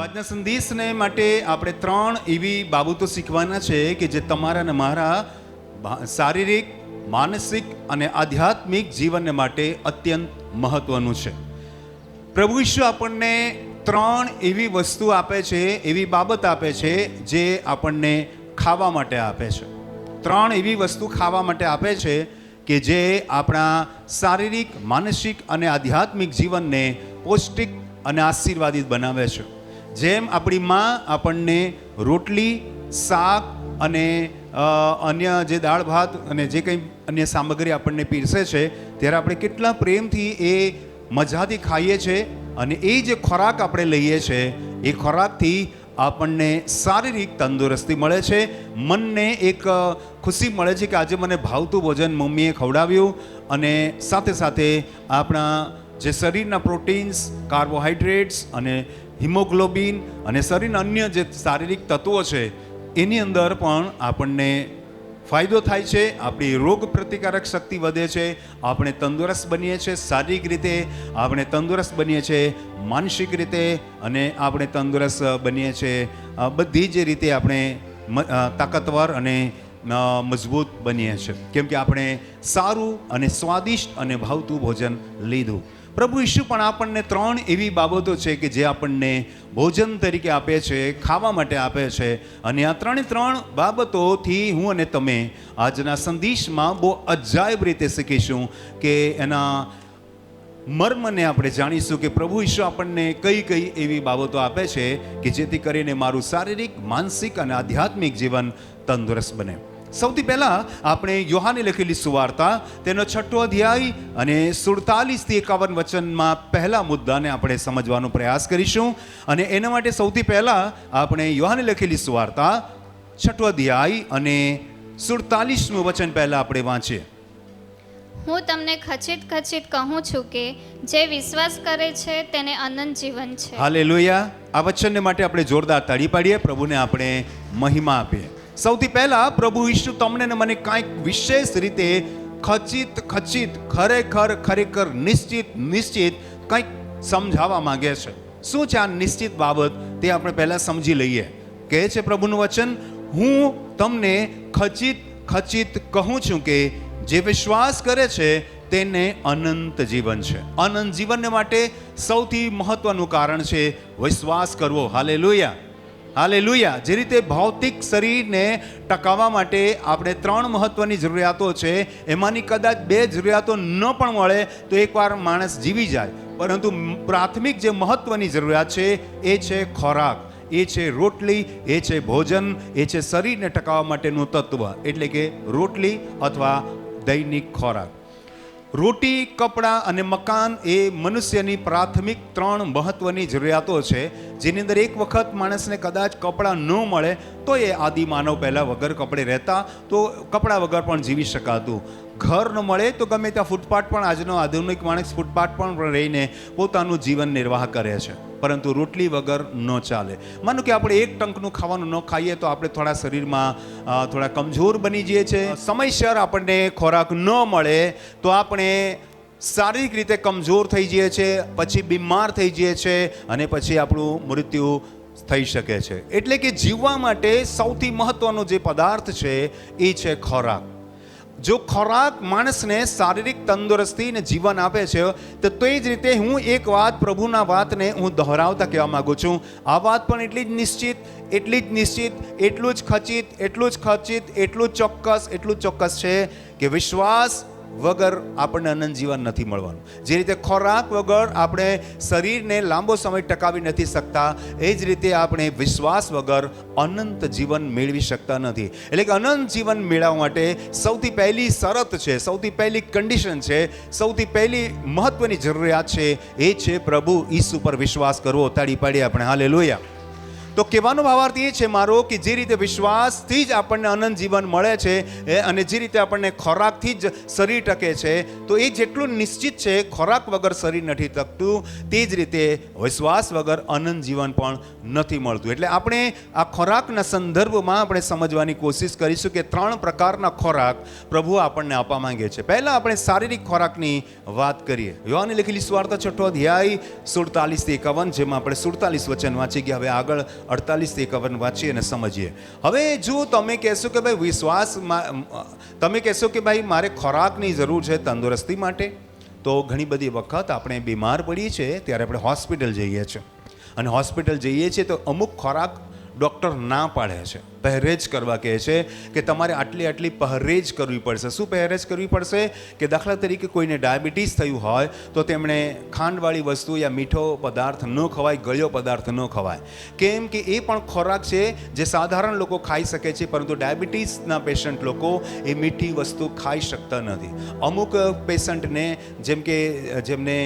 આજના સંદેશને માટે આપણે ત્રણ એવી બાબતો શીખવાના છે કે જે તમારા અને મારા શારીરિક, માનસિક અને આધ્યાત્મિક જીવનને માટે અત્યંત મહત્વનું છે. પ્રભુ ઈશ્વર આપણને ત્રણ એવી વસ્તુ આપે છે, એવી બાબત આપે છે, જે આપણને ખાવા માટે આપે છે. ત્રણ એવી વસ્તુ ખાવા માટે આપે છે કે જે આપણા શારીરિક, માનસિક અને આધ્યાત્મિક જીવનને પૌષ્ટિક અને આશીર્વાદિત બનાવે છે. જેમ આપણી માં આપણને રોટલી, શાક અને અન્ય જે દાળ ભાત અને જે કંઈ અન્ય સામગ્રી આપણને પીરસે છે, ત્યારે આપણે કેટલા પ્રેમથી એ મજાથી ખાઈએ છીએ અને એ જે ખોરાક આપણે લઈએ છીએ એ ખોરાકથી આપણને શારીરિક તંદુરસ્તી મળે છે. મનને એક ખુશી મળે છે કે આજે મને ભાવતું ભોજન મમ્મીએ ખવડાવ્યું અને સાથે સાથે આપણા જે શરીરના પ્રોટીન્સ, કાર્બોહાઈડ્રેટ્સ અને હિમોગ્લોબિન અને શરીરના અન્ય જે શારીરિક તત્વો છે, એની અંદર પણ આપણને ફાયદો થાય છે, આપણી રોગ પ્રતિકારક શક્તિ વધે છે, આપણે તંદુરસ્ત બનીએ છીએ શારીરિક રીતે આપણે તંદુરસ્ત બનીએ છીએ માનસિક રીતે અને આપણે તંદુરસ્ત બનીએ છીએ બધી જ રીતે આપણે તાકાતવર અને મજબૂત બનીએ છીએ કેમ કે આપણે સારું અને સ્વાદિષ્ટ અને ભાવતું ભોજન લીધું. પ્રભુ ઈશુ પણ આપણને ત્રણ એવી બાબતો છે કે જે આપણને ભોજન તરીકે આપે છે, ખાવા માટે આપે છે. અને આ ત્રણે ત્રણ બાબતોથી હું અને તમે આજના સંદેશમાં બહુ અજાયબ રીતે શીખીશું કે એના મર્મને આપણે જાણીશું કે પ્રભુ ઈશુ આપણને કઈ કઈ એવી બાબતો આપે છે કે જેથી કરીને મારું શારીરિક, માનસિક અને આધ્યાત્મિક જીવન તંદુરસ્ત બને. સૌથી પહેલાં આપણે યોહાને લખેલી સુવાર્તા તેનો છઠ્ઠો અધ્યાય અને સુડતાલીસથી એકાવન વચનમાં પહેલા મુદ્દાને આપણે સમજવાનો પ્રયાસ કરીશું. અને એના માટે સૌથી પહેલાં આપણે યોહાને લખેલી સુવાર્તા છઠ્ઠો અધ્યાય અને સુડતાલીસનું વચન પહેલાં આપણે વાંચીએ. હું તમને ખચિત ખચિત કહું છું કે જે વિશ્વાસ કરે છે તેને અનંત જીવન છે. હાલેલુયા. આ વચનને માટે આપણે જોરદાર તાળી પાડીએ. પ્રભુને આપણે મહિમા આપીએ. સૌથી પહેલા પ્રભુ ઈશુ તમને ને મને કાંઈક વિશેષ રીતે ખચિત ખચિત, ખરેખર ખરેખર નિશ્ચિત નિશ્ચિત કંઈક સમજાવવા માંગે છે. શું છે આ નિશ્ચિત બાબત? તે આપણે પહેલાં સમજી લઈએ. કહે છે પ્રભુનું વચન, હું તમને ખચિત ખચિત કહું છું કે જે વિશ્વાસ કરે છે તેને અનંત જીવન છે. અનંત જીવનને માટે સૌથી મહત્વનું કારણ છે વિશ્વાસ કરવો. હાલે હાલે જે રીતે ભૌતિક શરીરને ટકાવવા માટે આપણે ત્રણ મહત્વની જરૂરિયાતો છે, એમાંની કદાચ બે જરૂરિયાતો ન પણ મળે તો એકવાર માણસ જીવી જાય. પરંતુ પ્રાથમિક જે મહત્વની જરૂરિયાત છે, એ છે ખોરાક. એ છે રોટલી, એ છે ભોજન, એ છે શરીરને ટકાવવા માટેનું તત્વ. એટલે કે રોટલી અથવા દૈનિક ખોરાક. રોટી, કપડાં અને મકાન એ મનુષ્યની પ્રાથમિક ત્રણ મહત્વની જરૂરિયાતો છે. જેની અંદર એક વખત માણસને કદાચ કપડાં ન મળે તો એ આદિ માનવ પહેલાં વગર કપડે રહેતા, તો કપડાં વગર પણ જીવી શકાતું. ઘર ન મળે તો ગમે ત્યાં ફૂટપાથ પણ, આજનો આધુનિક માણસ ફૂટપાથ પણ રહીને પોતાનું જીવન નિર્વાહ કરે છે. પરંતુ રોટલી વગર ન ચાલે. માનો કે આપણે એક ટંકનું ખાવાનું ન ખાઈએ તો આપણે થોડા શરીરમાં થોડા કમજોર બની જઈએ છીએ. સમયસર આપણને ખોરાક ન મળે તો આપણે શારીરિક રીતે કમજોર થઈ જઈએ છીએ, પછી બીમાર થઈ જઈએ છીએ અને પછી આપણું મૃત્યુ થઈ શકે છે. એટલે કે જીવવા માટે સૌથી મહત્વનો જે પદાર્થ છે એ છે ખોરાક. જો ખોરાક માણસને શારીરિક તંદુરસ્તી અને જીવન આપે છે, તો તે જ રીતે હું એક વાત પ્રભુના વાતને હું દોહરાવતા કહેવા માગું છું. આ વાત પણ એટલી જ નિશ્ચિત, એટલી જ નિશ્ચિત, એટલું જ ખચિત, એટલું જ ખચિત, એટલું ચોક્કસ એટલું ચોક્કસ છે કે વિશ્વાસ વગર આપણને અનંત જીવન નથી મળવાનું. જે રીતે ખોરાક વગર આપણે શરીરને લાંબો સમય ટકાવી નથી શકતા, એ જ રીતે આપણે વિશ્વાસ વગર અનંત જીવન મેળવી શકતા નથી. એટલે કે અનંત જીવન મેળવવા માટે સૌથી પહેલી શરત છે, સૌથી પહેલી કન્ડિશન છે, સૌથી પહેલી મહત્વની જરૂરિયાત છે, એ છે પ્રભુ ઈસુ પર વિશ્વાસ કરવો. તાળી પાડી આપણે. હાલે લોયા તો કહેવાનો ભાવાર્થ એ છે મારો કે જે રીતે વિશ્વાસથી જ આપણને અનંત જીવન મળે છે અને જે રીતે આપણને ખોરાકથી જ શરીર ટકે છે, તો એ જેટલું નિશ્ચિત છે, ખોરાક વગર શરીર નથી ટકતું, તે જ રીતે વિશ્વાસ વગર અનંત જીવન પણ નથી મળતું. એટલે આપણે આ ખોરાકના સંદર્ભમાં આપણે સમજવાની કોશિશ કરીશું કે ત્રણ પ્રકારના ખોરાક પ્રભુ આપણને આપવા માંગે છે. પહેલાં આપણે શારીરિક ખોરાકની વાત કરીએ. યુવાની લખેલી સ્વાર્થ છઠ્ઠો અધ્યાય સુડતાલીસથી એકાવન, જેમાં આપણે સુડતાલીસ વચન વાંચી ગયા. હવે આગળ અડતાલીસથી એકાવન વાંચીએ અને સમજીએ. હવે જો તમે કહેશો કે ભાઈ વિશ્વાસમાં તમે કહેશો કે ભાઈ મારે ખોરાકની જરૂર છે તંદુરસ્તી માટે, તો ઘણી બધી વખત આપણે બીમાર પડીએ છીએ ત્યારે આપણે હોસ્પિટલ જઈએ છીએ. અને હોસ્પિટલ જઈએ છીએ તો અમુક ખોરાક ડૉક્ટર ના પાડે છે. પહેરેજ કરવા કહે છે કે તમારે આટલી આટલી પહેરેજ કરવી પડશે. શું પહેરેજ કરવી પડશે? કે દાખલા તરીકે કોઈને ડાયાબિટીસ થયું હોય તો તેમણે ખાંડવાળી વસ્તુ યા મીઠો પદાર્થ ન ખવાય, ગળ્યો પદાર્થ ન ખવાય. કેમ કે એ પણ ખોરાક છે જે સાધારણ લોકો ખાઈ શકે છે, પરંતુ ડાયાબિટીસના પેશન્ટ લોકો એ મીઠી વસ્તુ ખાઈ શકતા નથી. અમુક પેશન્ટને જેમ કે, જેમને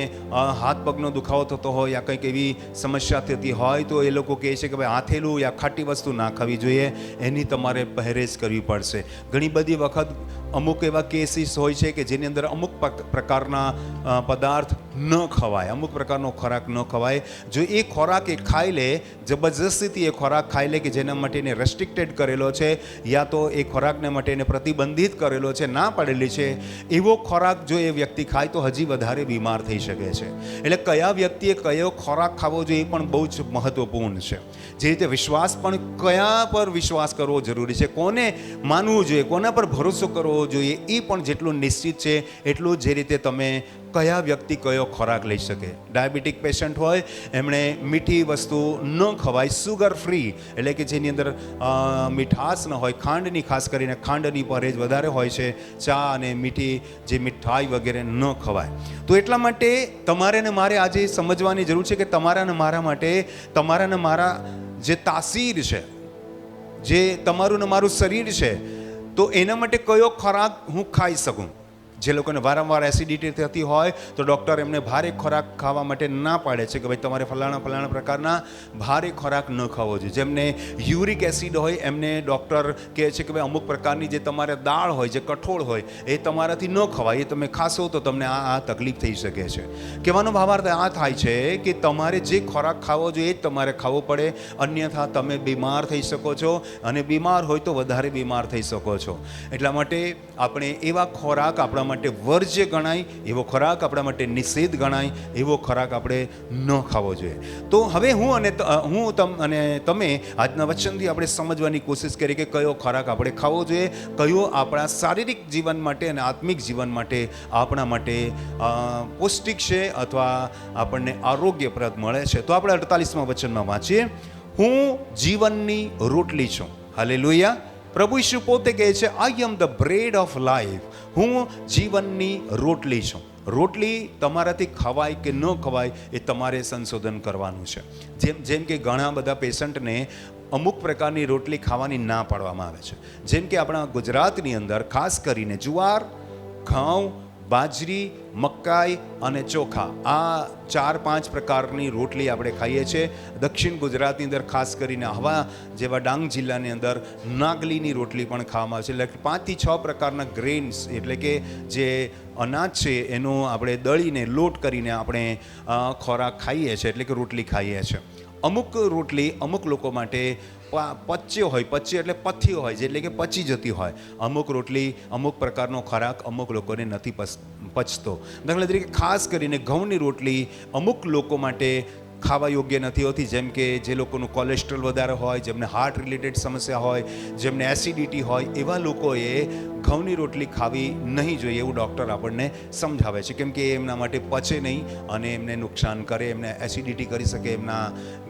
હાથ પગનો દુખાવો થતો હોય યા કંઈક એવી સમસ્યા થતી હોય તો એ લોકો કહે છે કે ભાઈ હાથેલું યા ખાટી વસ્તુ ના ખાવી જોઈએ. એની તમારે પહેરેજ કરવી પડશે. ઘણી બધી વખત અમુક એવા કેસીસ હોય છે કે જેની અંદર અમુક પ્રકારના પદાર્થ ન ખવાય, અમુક પ્રકારનો ખોરાક ન ખવાય. જો એ ખોરાક એ ખાઈ લે, જબરજસ્તીથી એ ખોરાક ખાઈ લે કે જેના માટે એને રેસ્ટ્રિક્ટેડ કરેલો છે, યા તો એ ખોરાકને માટે એને પ્રતિબંધિત કરેલો છે, ના પાડેલી છે, એવો ખોરાક જો એ વ્યક્તિ ખાય તો હજી વધારે બીમાર થઈ શકે છે. એટલે કયા વ્યક્તિએ કયો ખોરાક ખાવો જોઈએ એ પણ બહુ જ મહત્વપૂર્ણ છે. જે રીતે વિશ્વાસ પણ કયા પર વિશ્વાસ કરવો જરૂરી છે. કોને માનવું જોઈએ, કોના પર ભરોસો કરવો જોઈએ, એ પણ જેટલું નિશ્ચિત છે, એટલું જે રીતે તમે કયા વ્યક્તિ કયો ખોરાક લઈ શકે. ડાયાબિટીક પેશન્ટ હોય, એમણે મીઠી વસ્તુ ન ખવાય સુગર ફ્રી એટલે કે જેની અંદર મીઠાશ ન હોય, ખાંડની ખાસ કરીને ખાંડની પરેજ વધારે હોય છે, ચા અને મીઠી જે મીઠાઈ વગેરે ન ખવાય. તો એટલા માટે તમારે ને મારે આજે સમજવાની જરૂર છે કે તમારા ને મારા માટે, તમારા ને મારા જે તાસીર છે જે તમારું ને મારું શરીર છે તો એના માટે કયો ખોરાક હું ખાઈ શકું? જે લોકોને વારંવાર એસિડિટી થતી હોય તો ડૉક્ટર એમને ભારે ખોરાક ખાવા માટે ના પાડે છે કે ભાઈ તમારે ફલાણા ફલાણા પ્રકારના ભારે ખોરાક ન ખાવો જોઈએ. જેમને યુરિક એસિડ હોય, એમને ડૉક્ટર કહે છે કે ભાઈ અમુક પ્રકારની જે તમારે દાળ હોય, જે કઠોળ હોય, એ તમારાથી ન ખવાય. એ તમે ખાશો તો તમને આ આ તકલીફ થઈ શકે છે. કહેવાનો ભાવાર્થ આ થાય છે કે તમારે જે ખોરાક ખાવો જોઈએ, એ જ તમારે ખાવો પડે. અન્યથા તમે બીમાર થઈ શકો છો અને બીમાર હોય તો વધારે બીમાર થઈ શકો છો. એટલા માટે આપણે એવા ખોરાક આપણા માટે વર્જ્ય ગણાય, એવો ખોરાક આપણા માટે નિષેધ ગણાય, એવો ખોરાક આપણે ન ખાવો જોઈએ. તો હવે હું અને હું તમ, અને તમે આજના વચનથી આપણે સમજવાની કોશિશ કરીએ કે કયો ખોરાક આપણે ખાવો જોઈએ, કયો આપણા શારીરિક જીવન માટે અને આત્મિક જીવન માટે આપણા માટે પૌષ્ટિક છે અથવા આપણને આરોગ્યપ્રદ મળે છે. તો આપણે અડતાલીસમાં વચનમાં વાંચીએ. હું જીવનની રોટલી છું. હાલે પ્રભુ ઈશુ પોતે કહે છે I am the bread of life હું જીવનની રોટલી છું. રોટલી તમારાથી ખવાય કે ન ખવાય એ તમારે સંશોધન કરવાનું છે. જેમ જેમ કે ઘણા બધા પેશન્ટને અમુક પ્રકારની રોટલી ખાવાની ના પાડવામાં આવે છે. જેમ કે આપણા ગુજરાતની અંદર ખાસ કરીને જુવાર, ઘઉં બાજરી, મકાઈ અને ચોખા. આ ચાર પાંચ પ્રકારની રોટલી આપણે ખાઈએ છીએ. દક્ષિણ ગુજરાતની અંદર ખાસ કરીને હવા જેવા ડાંગ જિલ્લાની અંદર નાગલીની રોટલી પણ ખાવામાં આવે છે. એટલે પાંચથી છ પ્રકારના ગ્રેન્સ એટલે કે જે અનાજ છે એનો આપણે દળીને લોટ કરીને આપણે ખોરાક ખાઈએ છીએ. એટલે કે રોટલી ખાઈએ છીએ. અમુક રોટલી અમુક લોકો માટે પચ્યો હોય, પચ્યો એટલે પથ્યો હોય એટલે કે પચી જતી હોય. અમુક રોટલી અમુક પ્રકારનો ખોરાક અમુક લોકોને નથી પચ- પચતો. દાખલા તરીકે ખાસ કરીને ઘઉંની રોટલી અમુક લોકો માટે ખાવા યોગ્ય નથી હોતી. જેમ કે જે લોકોનું કોલેસ્ટ્રોલ વધારે હોય, જેમને હાર્ટ રિલેટેડ સમસ્યા હોય, જેમને એસિડિટી હોય, એવા લોકોએ ઘઉંની રોટલી ખાવી નહીં જોઈએ એવું ડૉક્ટર આપણને સમજાવે છે. કેમ કે એ એમના માટે પચે નહીં અને એમને નુકસાન કરે, એમને એસિડિટી કરી શકે, એમના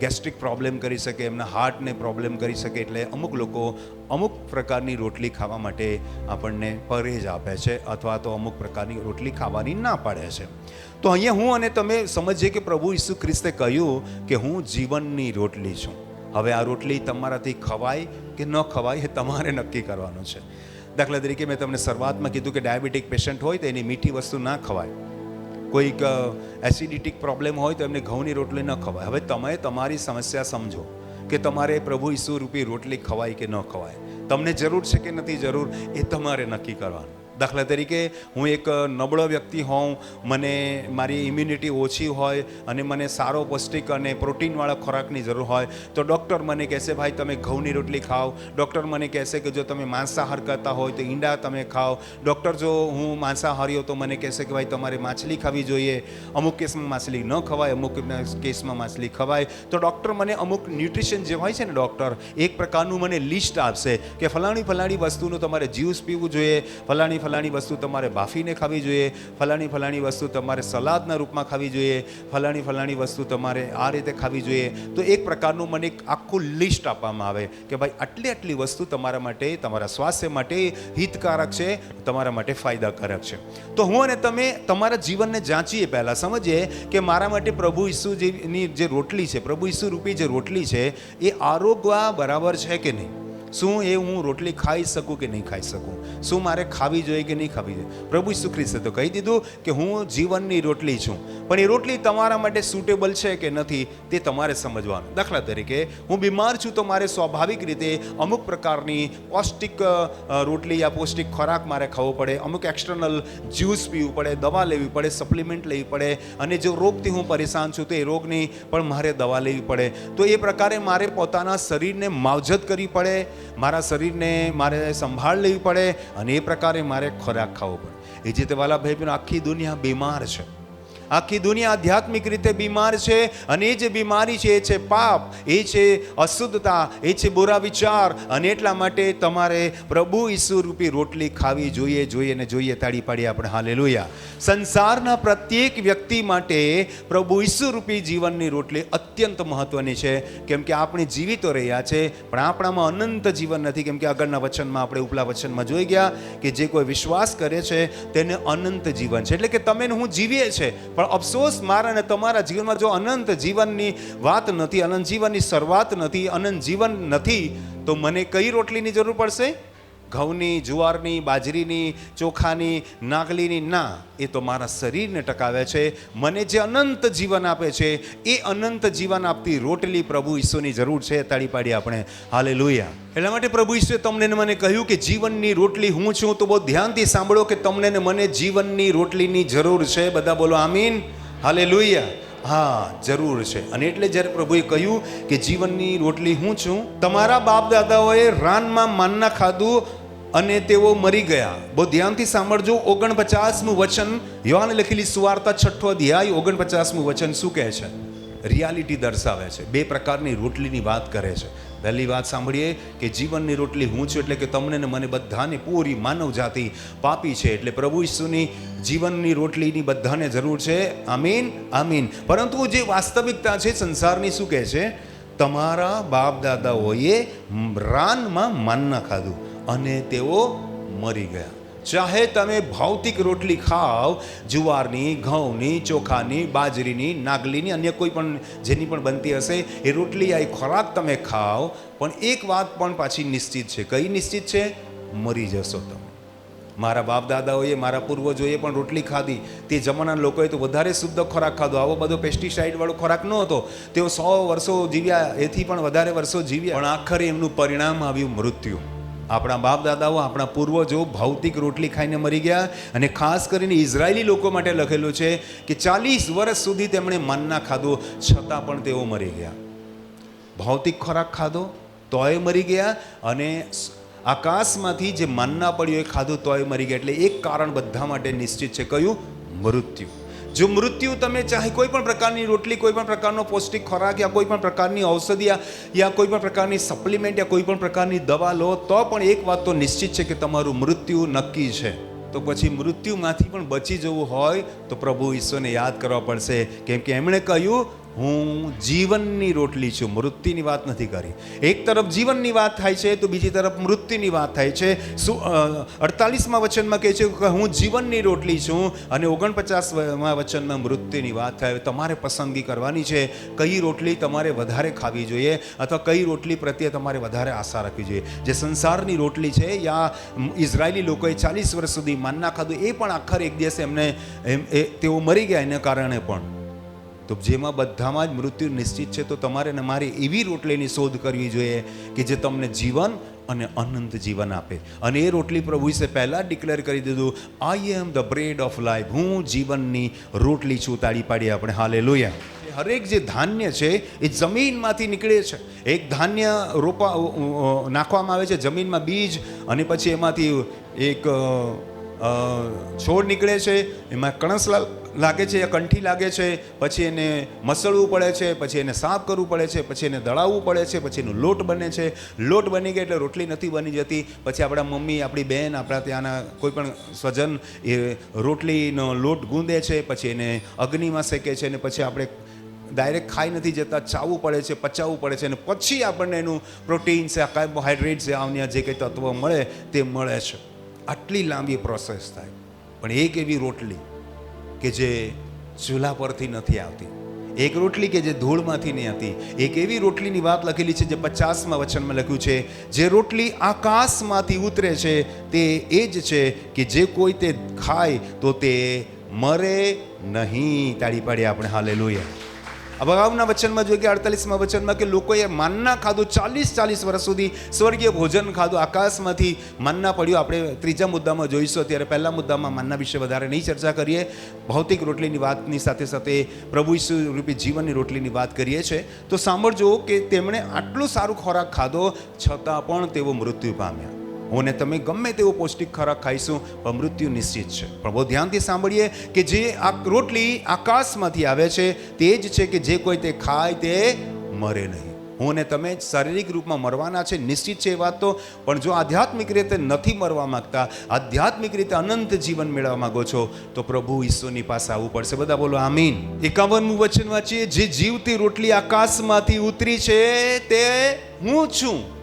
ગેસ્ટ્રિક પ્રોબ્લેમ કરી શકે, એમના હાર્ટને પ્રોબ્લેમ કરી શકે. એટલે અમુક લોકો અમુક પ્રકારની રોટલી ખાવા માટે આપણને પરેજ આપે છે અથવા તો અમુક પ્રકારની રોટલી ખાવાની ના પાડે છે. તો અહીંયા હું અને તમે સમજીએ કે પ્રભુ ઈસુ ખ્રિસ્તે કહ્યું કે હું જીવનની રોટલી છું. હવે આ રોટલી તમારાથી ખવાય કે ન ખવાય એ તમારે નક્કી કરવાનું છે. દાખલા તરીકે મેં તમને શરૂઆતમાં કીધું કે ડાયાબિટીક પેશન્ટ હોય તો એની મીઠી વસ્તુ ના ખવાય. કોઈક એસિડિટીક પ્રોબ્લેમ હોય તો એમને ઘઉંની રોટલી ન ખવાય. હવે તમે તમારી સમસ્યા સમજો કે તમારે પ્રભુ ઈસુ રૂપી રોટલી ખવાય કે ન ખવાય. તમને જરૂર છે કે નથી જરૂર, એ તમારે નક્કી કરવાનું. દાખલા તરીકે હું એક નબળો વ્યક્તિ હોઉં, મને મારી ઇમ્યુનિટી ઓછી હોય અને મને સારો પૌષ્ટિક અને પ્રોટીનવાળા ખોરાકની જરૂર હોય, તો ડૉક્ટર મને કહેશે, ભાઈ, તમે ઘઉંની રોટલી ખાઓ. ડૉક્ટર મને કહેશે કે, જો તમે માંસાહાર કરતા હોય તો ઈંડા તમે ખાઓ. ડૉક્ટર જો હું માંસાહારી તો મને કહેશે કે, ભાઈ, તમારે માછલી ખાવી જોઈએ. અમુક કેસમાં માછલી ન ખવાય, અમુક કેસમાં માછલી ખવાય. તો ડૉક્ટર મને અમુક ન્યુટ્રિશન જે હોય છે ને ડૉક્ટર એક પ્રકારનું મને લિસ્ટ આપશે કે, ફલાણી ફલાણી વસ્તુનું તમારે જ્યુસ પીવું જોઈએ, ફલાણી ફલાણી વસ્તુ તમારે બાફીને ખાવી જોઈએ, ફલાણી ફલાણી વસ્તુ તમારે સલાદના રૂપમાં ખાવી જોઈએ, ફલાણી ફલાણી વસ્તુ તમારે આ રીતે ખાવી જોઈએ. તો એક પ્રકારનું મને એક આખું લિસ્ટ આપવામાં આવે કે ભાઈ આટલી આટલી વસ્તુ તમારા માટે, તમારા સ્વાસ્થ્ય માટે હિતકારક છે, તમારા માટે ફાયદાકારક છે. તો હું અને તમે તમારા જીવનને જાંચીએ પહેલાં. સમજીએ કે મારા માટે પ્રભુ ઈસુ જેની જે રોટલી છે, પ્રભુ ઈસુ રૂપી જે રોટલી છે, એ આરોગવા બરાબર છે કે નહીં? શું એ હું રોટલી ખાઈ શકું કે નહીં ખાઈ શકું? શું મારે ખાવી જોઈએ કે નહીં ખાવી જોઈએ? પ્રભુ ઈસુ ખ્રિસ્તે તો કહી દીધું કે હું જીવનની રોટલી છું. પણ એ રોટલી તમારા માટે સુટેબલ છે કે નથી તે તમારે સમજવાનું. દાખલા તરીકે, હું બીમાર છું તો મારે સ્વાભાવિક રીતે અમુક પ્રકારની પૌષ્ટિક રોટલી યા પૌષ્ટિક ખોરાક મારે ખાવો પડે. અમુક એક્સટર્નલ જ્યુસ પીવું પડે, દવા લેવી પડે સપ્લિમેન્ટ લેવી પડે અને જો રોગથી હું પરેશાન છું તો એ રોગની પણ મારે દવા લેવી પડે. તો એ પ્રકારે મારે પોતાના શરીરને માવજત કરવી પડે. મારા શરીરને મારે સંભાળ લેવી પડે અને એ પ્રકારે મારે ખોરાક ખાવો પડે. એ જે તે વાલાભાઈ આખી દુનિયા બીમાર છે. આખી દુનિયા આધ્યાત્મિક રીતે બીમાર છે અને એ જે બીમારી છે, એ છે પાપ, એ છે અશુદ્ધતા, એ છે બુરા વિચાર અને એટલા માટે તમારે પ્રભુ ઈસુ રૂપી રોટલી ખાવી જોઈએ જોઈએ ને જોઈએ તાળી પાડી આપણે. હાલેલુયા. સંસારના પ્રત્યેક વ્યક્તિ માટે પ્રભુ ઈસુ રૂપી જીવનની રોટલી અત્યંત મહત્વની છે. કેમ કે આપણે જીવિતો રહ્યા છે, પણ આપણામાં અનંત જીવન નથી. કેમ કે આગળના વચનમાં આપણે ઉપલા વચનમાં જોઈ ગયા કે જે કોઈ વિશ્વાસ કરે છે, તેને અનંત જીવન છે. એટલે કે તમે હું જીવીએ છે પણ અફસોસ મારા અને તમારા જીવનમાં જો અનંત જીવનની વાત નથી, અનંત જીવનની શરૂઆત નથી, અનંત જીવન નથી, તો મને કઈ રોટલીની જરૂર પડશે? ઘઉંની, જુવારની, બાજરીની, ચોખાની, નાગલીની, ના, એ તો મારા શરીરને ટકાવે છે. મને જે અનંત જીવન આપે છે, એ અનંત જીવન આપતી રોટલી પ્રભુ ઈસુની જરૂર છે, તાળી પાડી આપણે. હાલે લોહિયા એટલા માટે પ્રભુ ઈશ્વરે તમને મને કહ્યું કે જીવનની રોટલી હું છું, તો બહુ ધ્યાનથી સાંભળો કે તમને ને મને જીવનની રોટલીની જરૂર છે. બધા બોલો આમીન. હાલે લોહિયા હા, જરૂર છે. અને એટલે જ્યારે પ્રભુએ કહ્યું કે જીવનની રોટલી હું છું, તમારા બાપ દાદાઓએ રાનમાં માનના ખાધું અને તેઓ મરી ગયા. બહુ ધ્યાનથી સાંભળજો, ઓગણપચાસમું વચન. યોહાન લખેલી સુવાર્તા છઠ્ઠો અધ્યાય, ઓગણપચાસમું વચન શું કહે છે? રિયાલિટી દર્શાવે છે. બે પ્રકારની રોટલીની વાત કરે છે. પહેલી વાત સાંભળીએ કે જીવનની રોટલી હું છું એટલે કે તમને ને મને બધાને પૂરી માનવ જાતિ પાપી છે. એટલે પ્રભુ ઈસુની જીવનની રોટલીની બધાને જરૂર છે. આમીન આમીન. પરંતુ જે વાસ્તવિકતા છે, સંસારની શું કહે છે? તમારા બાપ દાદાઓએ રાનમાં માનના ખાધું. અને તેઓ મરી ગયા. ચાહે તમે ભૌતિક રોટલી ખાવ, જુવારની, ઘઉંની, ચોખાની, બાજરીની, નાગલીની, અન્ય કોઈ પણ જેની પણ બનતી હશે, એ રોટલી આ ખોરાક તમે ખાઓ પણ એક વાત પણ પાછી નિશ્ચિત છે. કઈ નિશ્ચિત છે? મરી જશો તમે. મારા બાપ દાદાઓએ, મારા પૂર્વજોએ પણ રોટલી ખાધી. તે જમાનાના લોકોએ તો વધારે શુદ્ધ ખોરાક ખાધો. આવો બધો પેસ્ટિસાઇડવાળો ખોરાક ન હતો. તેઓ સો વર્ષો જીવ્યા, એથી પણ વધારે વર્ષો જીવ્યા. પણ આખરે એમનું પરિણામ આવ્યું મૃત્યુ. આપણા બાપ દાદાઓ આપણા પૂર્વજો ભૌતિક રોટલી ખાઈને મરી ગયા અને ખાસ કરીને ઇઝરાયેલી લોકો માટે લખેલું છે કે ચાલીસ વર્ષ સુધી તેમણે માનના ખાધો છતાં પણ તેઓ મરી ગયા. ભૌતિક ખોરાક ખાધો તોય મરી ગયા અને આકાશમાંથી જે માનના પડ્યું એ ખાધું તોય મરી ગયા. એટલે એક કારણ બધા માટે નિશ્ચિત છે. કયું? મૃત્યુ. જો મૃત્યુ તમે ચાહે કોઈ પણ પ્રકારની રોટલી, કોઈ પણ પ્રકારનો પૌષ્ટિક ખોરાક યા કોઈ પણ પ્રકારની ઔષધિ યા કોઈ પણ પ્રકારની સપ્લિમેન્ટ યા કોઈ પણ પ્રકારની દવા લો, તો પણ એક વાત તો નિશ્ચિત છે કે તમારું મૃત્યુ નક્કી છે. તો પછી મૃત્યુમાંથી પણ બચી જવું હોય તો પ્રભુ ઈશ્વરને યાદ કરવા પડશે. કેમ કે એમણે કહ્યું હું જીવનની રોટલી છું, મૃત્યુની વાત નથી કરી. એક તરફ જીવનની વાત થાય છે તો બીજી તરફ મૃત્યુની વાત થાય છે. શું અડતાલીસમાં વચનમાં કહે છે કે હું જીવનની રોટલી છું અને ઓગણપચાસમાં વચનમાં મૃત્યુની વાત થાય, તમારે પસંદગી કરવાની છે. કઈ રોટલી તમારે વધારે ખાવી જોઈએ અથવા કઈ રોટલી પ્રત્યે તમારે વધારે આશા રાખવી જોઈએ. જે સંસારની રોટલી છે યા ઇઝરાયેલી લોકોએ ચાલીસ વર્ષ સુધી માનના ખાધું, એ પણ આખર એક દિવસે એમને, એમ, એ, તેઓ મરી ગયા એના કારણે પણ. તો જેમાં બધામાં જ મૃત્યુ નિશ્ચિત છે, તો તમારે ને મારે એવી રોટલીની શોધ કરવી જોઈએ કે જે તમને જીવન અને અનંત જીવન આપે. અને એ રોટલી પ્રભુ વિશે પહેલાં ડિક્લેર કરી દીધું I am the bread of life હું જીવનની રોટલી છું, તાળી પાડીએ આપણે. હાલે લોયા હરેક જે ધાન્ય છે, એ જમીનમાંથી નીકળે છે. એક ધાન્ય રોપા નાખવામાં આવે છે, જમીનમાં બીજ, અને પછી એમાંથી એક છોડ નીકળે છે. એમાં કણસ લા- લાગે છે, કંઠી લાગે છે, પછી એને મસળવું પડે છે, પછી એને સાફ કરવું પડે છે, પછી એને દળાવવું પડે છે, પછી એનો લોટ બને છે. લોટ બની ગયો એટલે રોટલી નથી બની જતી. પછી આપણા મમ્મી, આપણી બહેન આપણા ત્યાંના કોઈ પણ સ્વજન એ રોટલીનો લોટ ગૂંદે છે, પછી એને અગ્નિમાં શેકે છે અને પછી આપણે ડાયરેક્ટ ખાઈ નથી જતા, ચાવવું પડે છે, પચાવવું પડે છે અને પછી આપણને એનું પ્રોટીન છે કાર્બોહાઈડ્રેટ છે આવની જે કંઈ તત્વો મળે તે મળે છે. આટલી લાંબી પ્રોસેસ થાય. પણ એક એવી રોટલી કે જે ચૂલા પરથી નથી આવતી. એક રોટલી કે જે ધૂળમાંથી નહીં હતી એક એવી રોટલીની વાત લખેલી છે જે પચાસમાં વચનમાં લખ્યું છે, જે રોટલી આકાશમાંથી ઉતરે છે, તે એ જ છે કે જે કોઈ તે ખાય તો તે મરે નહીં. તાળી પાડી આપણે. હાલે લોહિયા અગાઉના વચનમાં જોઈએ કે અડતાલીસમાં વચનમાં કે લોકોએ માનના ખાધું ચાલીસ ચાલીસ વર્ષ સુધી સ્વર્ગીય ભોજન ખાધું આકાશમાંથી માનના પડ્યું આપણે ત્રીજા મુદ્દામાં જોઈશું અત્યારે પહેલા મુદ્દામાં માનના વિશે વધારે નહીં ચર્ચા કરીએ ભૌતિક રોટલીની વાતની સાથે સાથે પ્રભુ ઈસુ રૂપી જીવનની રોટલીની વાત કરીએ છીએ તો સાંભળજો કે તેમણે આટલું સારું ખોરાક ખાધો છતાં પણ તેઓ મૃત્યુ પામ્યા હું ને તમે ગમે તેવો પૌષ્ટિક ખોરાક ખાઈશું, પણ મૃત્યુ નિશ્ચિત છે. પણ બહુ ધ્યાનથી સાંભળીએ કે જે આ રોટલી આકાશમાંથી આવે છે, તે જ છે કે જે કોઈ તે ખાય તે મરે નહીં. હું ને તમે શારીરિક રૂપમાં મરવાના છે, નિશ્ચિત છે એ વાત તો, પણ જો આધ્યાત્મિક રીતે નથી મરવા માંગતા, આધ્યાત્મિક રીતે અનંત જીવન મેળવવા માંગો છો, તો પ્રભુ ઈશ્વરની પાસે આવવું પડશે. બધા બોલો, આમીન. એકાવનમું વચન વાંચીએ, જે જીવતી રોટલી આકાશમાંથી ઉતરી છે, તે હું છું.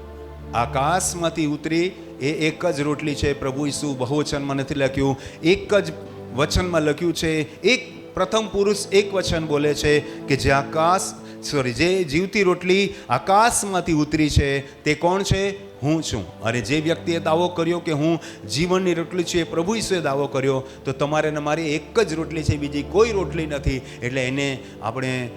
આકાશમાંથી ઉતરી એ એક જ રોટલી છે. પ્રભુ ઈસુ બહુવચનમાં નથી લખ્યું. એક જ વચનમાં લખ્યું છે. એક પ્રથમ પુરુષ એક વચન બોલે છે કે જે આકાશ સોરી જે જીવતી રોટલી આકાશમાંથી ઉતરી છે તે કોણ છે? હું છું. અને જે વ્યક્તિએ દાવો કર્યો કે હું જીવનની રોટલી છું એ પ્રભુ ઈશ્વરે દાવો કર્યો, તો તમારે ને મારી એક જ રોટલી છે, બીજી કોઈ રોટલી નથી. એટલે એને આપણે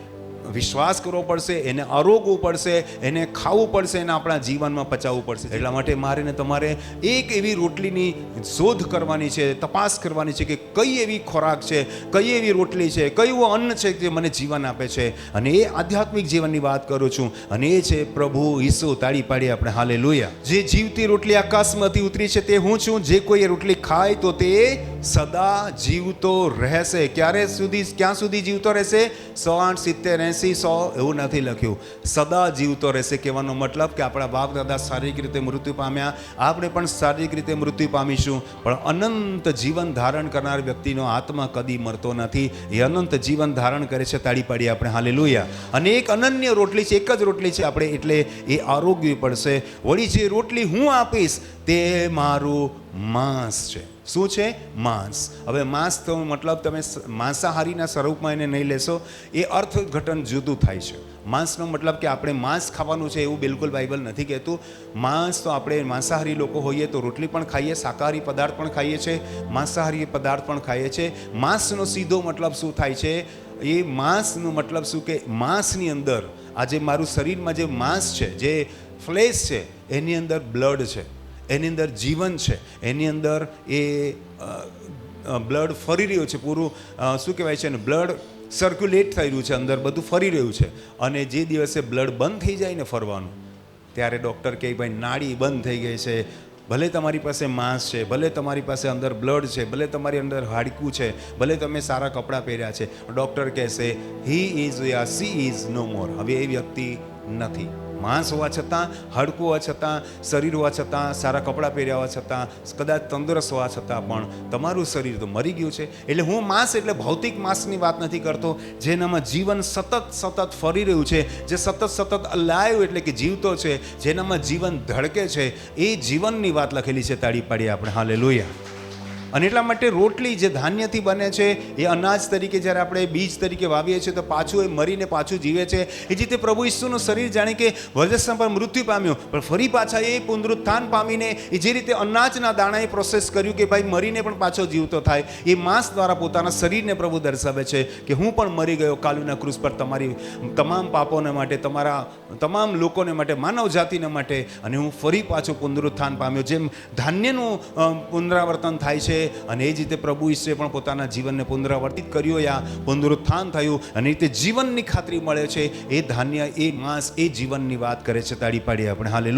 વિશ્વાસ કરવો પડશે, એને આરોગવું પડશે, એને ખાવું પડશે, એને આપણા જીવનમાં પચાવવું પડશે. એટલા માટે મારે ને તમારે એક એવી રોટલીની શોધ કરવાની છે, તપાસ કરવાની છે કે કઈ એવી ખોરાક છે, કઈ એવી રોટલી છે, કયું અન્ન છે જે મને જીવન આપે છે. અને એ આધ્યાત્મિક જીવનની વાત કરું છું. અને એ છે પ્રભુ ઈસુ, તાળી પાડી આપણે. હાલે લોયા જે જીવતી રોટલી આકાશમાંથી ઉતરી છે તે હું છું. જે કોઈ એ રોટલી ખાય તો તે સદા જીવતો રહેશે. ક્યારે સુધી, ક્યાં સુધી જીવતો રહેશે? સો આઠ સિત્તેર, એંસી, સો, એવું નથી લખ્યું. સદા જીવતો રહેશે કહેવાનો મતલબ કે આપણા બાપ દાદા શારીરિક રીતે મૃત્યુ પામ્યા. આપણે પણ શારીરિક રીતે મૃત્યુ પામીશું. પણ અનંત જીવન ધારણ કરનાર વ્યક્તિનો આત્મા કદી મરતો નથી. એ અનંત જીવન ધારણ કરે છે, તાળી પાડી આપણે. હાલે અને એક અનન્ય રોટલી છે, એક જ રોટલી છે આપણે, એટલે એ આરોગ્ય પડશે. વળી જે રોટલી હું આપીશ, તે મારું માંસ છે. શું છે? માંસ. હવે માંસ તો મતલબ તમે માંસાહારીના સ્વરૂપમાં એને નહીં લેશો. એ અર્થઘટન જુદું થાય છે. માંસનો મતલબ કે આપણે માંસ ખાવાનું છે એવું બિલકુલ બાઇબલ નથી કહેતું. માંસ તો આપણે માંસાહારી લોકો હોઈએ તો રોટલી પણ ખાઈએ, શાકાહારી પદાર્થ પણ ખાઈએ છીએ માંસાહારી પદાર્થ પણ ખાઈએ છીએ માંસનો સીધો મતલબ શું થાય છે? એ માંસનો મતલબ શું કે માંસની અંદર આજે મારું શરીરમાં જે માંસ છે, જે ફ્લેશ છે, એની અંદર બ્લડ છે. એની અંદર જીવન છે. એની અંદર એ બ્લડ ફરી રહ્યું છે પૂરું. શું કહેવાય છે ને, બ્લડ સર્ક્યુલેટ થઈ રહ્યું છે અંદર, બધું ફરી રહ્યું છે. અને જે દિવસે બ્લડ બંધ થઈ જાય ને ફરવાનું, ત્યારે ડૉક્ટર કહે, ભાઈ, નાડી બંધ થઈ ગઈ છે. ભલે તમારી પાસે માંસ છે, ભલે તમારી પાસે અંદર બ્લડ છે, ભલે તમારી અંદર હાડકું છે, ભલે તમે સારા કપડાં પહેર્યા છે. ડૉક્ટર કહેશે હી ઇઝ યા સી ઇઝ નો મોર હવે એ વ્યક્તિ નથી. માંસ હોવા છતાં, હાડકું હોવા છતાં, શરીર હોવા છતાં, સારા કપડાં પહેર્યા હોવા છતાં, કદાચ તંદુરસ્ત હોવા છતાં પણ તમારું શરીર તો મરી ગયું છે. એટલે હું માંસ એટલે ભૌતિક માંસની વાત નથી કરતો, જેનામાં જીવન સતત સતત ફરી રહ્યું છે. જે સતત સતત અલાયું એટલે કે જીવતો છે, જેનામાં જીવન ધડકે છે, એ જીવનની વાત લખેલી છે તાળી પાડી આપણે. હાલે લોહિયા અને એટલા માટે રોટલી જે ધાન્યથી બને છે, એ અનાજ તરીકે જ્યારે આપણે બીજ તરીકે વાવીએ છીએ, તો પાછું એ મરીને પાછું જીવે છે. એ રીતે પ્રભુ ઈસુનું શરીર જાણે કે વજસ્સમ પર મૃત્યુ પામ્યું, પણ ફરી પાછા એ પુનરુત્થાન પામીને એ જે રીતે અનાજના દાણાએ પ્રોસેસ કર્યું કે ભાઈ મરીને પણ પાછો જીવતો થાય, એ માંસ દ્વારા પોતાના શરીરને પ્રભુ દર્શાવે છે કે હું પણ મરી ગયો કાલુના ક્રૂસ પર તમારી તમામ પાપોને માટે, તમારા તમામ લોકોને માટે, માનવ જાતિને માટે, અને હું ફરી પાછો પુનરુત્થાન પામ્યો. જેમ ધાન્યનું પુનરાવર્તન થાય છે અને એ જ રીતે પ્રભુ ઈશ્વરે પણ પોતાના જીવનને પુનરાવર્તિત કર્યું યા. પુનરુત્થાન થયું અને રીતે જીવનની ખાતરી મળે છે. એ ધાન્ય, એ માંસ, એ જીવનની વાત કરે છે તાળી પાડીએ આપણે. હાલે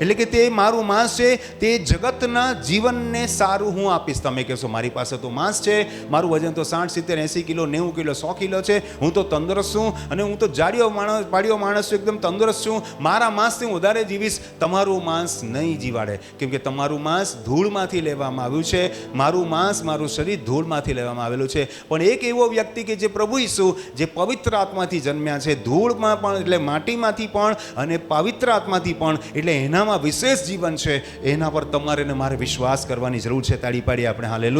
એટલે કે તે મારું માંસ છે, તે જગતના જીવનને સારું હું આપીશ. તમે કહેશો, મારી પાસે તો માંસ છે, મારું વજન તો સાઠ, સિત્તેર, એંસી કિલો, નેવું કિલો, સો કિલો છે. હું તો તંદુરસ્ત છું અને હું તો જાડિયો માણસ, પાડિયો માણસ છું, એકદમ તંદુરસ્ત છું. મારા માંસથી હું વધારે જીવીશ. તમારું માંસ નહીં જીવાડે. કેમ કે તમારું માંસ ધૂળમાંથી લેવામાં આવ્યું છે. મારું માંસ, મારું શરીર ધૂળમાંથી લેવામાં આવેલું છે. પણ એક એવો વ્યક્તિ કે જે પ્રભુ ઈસુ, જે પવિત્ર આત્માથી જન્મ્યા છે, ધૂળમાં પણ એટલે માટીમાંથી પણ અને પવિત્ર આત્માથી પણ એટલે એનામાં વિશેષ જીવન છે, એના પર તમારે ને મારે વિશ્વાસ કરવાની જરૂર છે. તાળી પાડી આપણે. હાલે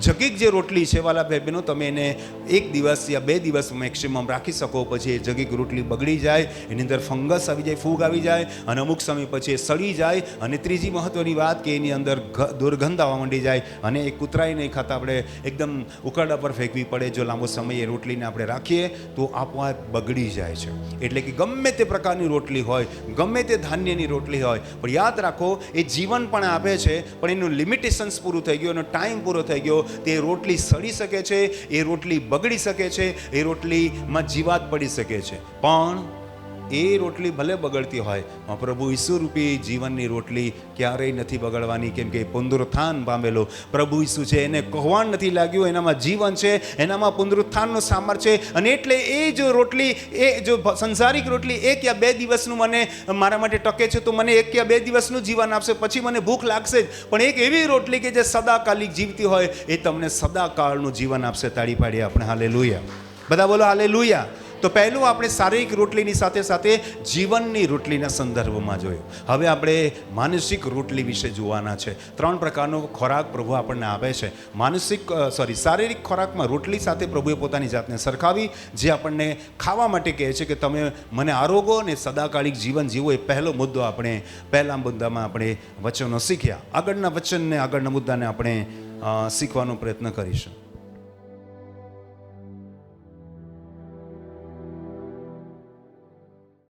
જગીક જે રોટલી છે, વાલા બહેનો તમે એને એક દિવસ યા બે દિવસ મેક્સિમમ રાખી શકો, પછી એ જગીક રોટલી બગડી જાય, એની અંદર ફંગસ આવી જાય, ફૂગ આવી જાય, અને અમુક સમય પછી એ સડી જાય, અને ત્રીજી મહત્વની વાત કે એની અંદર દુર્ગંધ આવવા માંડી જાય, અને એ કૂતરાય નહીં ખાતા, આપણે એકદમ ઉકરડા પર ફેંકવી પડે, જો લાંબો સમય એ રોટલીને આપણે રાખીએ, તો આપોઆપ બગડી જાય છે. એટલે કે ગમે તે પ્રકારની રોટલી હોય, ગમે તે ધાન્યની રોટલી હોય, પણ યાદ રાખો, એ જીવન પણ આપે છે, પણ એનું લિમિટેશન્સ પૂરું થઈ ગયું, એનો ટાઈમ પૂરો થઈ ગયો તે રોટલી સડી શકે છે, એ રોટલી બગડી શકે છે, એ રોટલીમાં જીવાત પડી શકે છે. પણ એ રોટલી ભલે બગડતી હોય પ્રભુ ઈસુ રૂપી જીવનની રોટલી ક્યારેય નથી બગડવાની. કેમ કે પુનરુત્થાન પામેલો. પ્રભુ ઈસુ છે, એને કહોવાણ નથી લાગ્યું. એનામાં જીવન છે, એનામાં પુનરુત્થાનનો સામર છે. અને એટલે એ જો રોટલી, એ જો સંસારિક રોટલી એક યા બે દિવસનું મને મારા માટે ટકે છે, તો મને એક યા બે દિવસનું જીવન આપશે. પછી મને ભૂખ લાગશે જ. પણ એક એવી રોટલી કે જે સદાકાલિક જીવતી હોય, એ તમને સદાકાળનું જીવન આપશે. તાળી પાડીએ આપણે. હાલે બધા બોલો હાલે તો પહેલું આપણે શારીરિક રોટલીની સાથે સાથે જીવનની રોટલીના સંદર્ભમાં જોયું. હવે આપણે માનસિક રોટલી વિશે જોવાના છે. ત્રણ પ્રકારનો ખોરાક પ્રભુ આપણને આપે છે. માનસિક સોરી શારીરિક ખોરાકમાં રોટલી સાથે પ્રભુએ પોતાની જાતને સરખાવી, જે આપણને ખાવા માટે કહે છે કે તમે મને આરોગો અને સદાકાલિક જીવન જીવો એ પહેલો મુદ્દો આપણે પહેલા મુદ્દામાં આપણે વચનો શીખ્યા. આગળના વચનને, આગળના મુદ્દાને આપણે શીખવાનો પ્રયત્ન કરીશું.